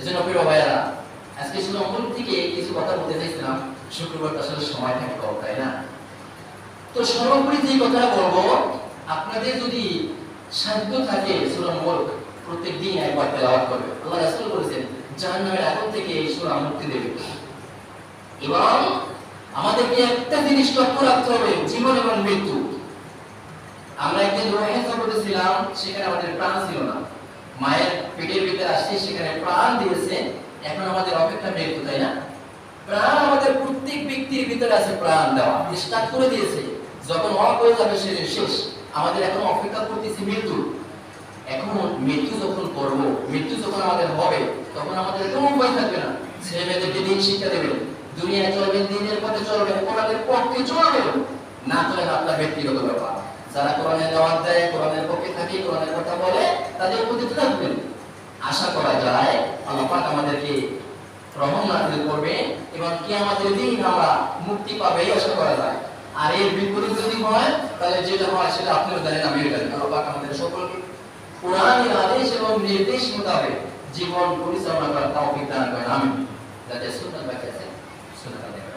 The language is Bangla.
এজন্য প্রিয় ভাইয়ারা, আজকে শুধু অমল থেকে কিছু কথা বলতে চাইছিলাম শুক্রবার আসলে সময় থাকে কম, তাই না? তো সর্বোপরি যে কথাটা বলব, আপনাদের যদি সাধ্য থাকে সূরা মুলক, প্রত্যেক দিন একবার তেলাওয়াত করবে। আল্লাহ রাসূল বলেছেন, জাহান্নামের আগুন থেকে এই সূরা মুক্তি দেবে। এবং আমাদেরকে একটা জিনিস লক্ষ্য রাখতে হবে, জীবন এবং মৃত্যু। আমরা একদিন রোহিণী সফরে ছিলাম, সেখানে আমাদের প্রাণ ছিল না। মায়ের পেটের ভিতরে আসছে, সেখানে প্রাণ দিয়েছে। এখন আমাদের অপেক্ষা মৃত্যু, তাই না? প্রাণ আমাদের প্রত্যেক ব্যক্তির ভিতরে আছে প্রাণ দেওয়া। স্টার্ট করে দিয়েছে। যখন অফ হয়ে যাবে সেদিন শেষ। আমাদের এখন অপেক্ষা করতেছি মৃত্যু। এখন মৃত্যু যখন করব, মৃত্যু যখন আমাদের হবে, তখন আমাদের কোনো উপায় থাকবে না। ছেলে মেয়েদেরকে দিন শিক্ষা দেবে দুনিয়ায় চলবে দিনের পথে চলবে কোরআনের পক্ষে চলবে না চলেন আপনার ব্যক্তিগত ব্যাপার। যারা কোরআনের দাওয়াত দেয়, কোরআনের পক্ষে থাকে, কোরআনের কথা বলে, তাদের প্রতি থাকবেন আশা করা যায়, আল্লাহ আমাদেরকে রহম নাজিল করবে এবং কি আমাদের দিন আমরা মুক্তি পাবে, আশা করা যায়। আর এর বিপরীত যদি হয়, তাহলে যেটা হয় সেটা আপনিও জানেন, আমিও জানি। আল্লাহ আমাদের সকলকে কোরআনের আদেশ এবং নির্দেশ মোতাবেক জীবন পরিচালনা করার তৌফিক দান করেন। আমিন। যাতে সুন্নাত বাকি আছে আদায়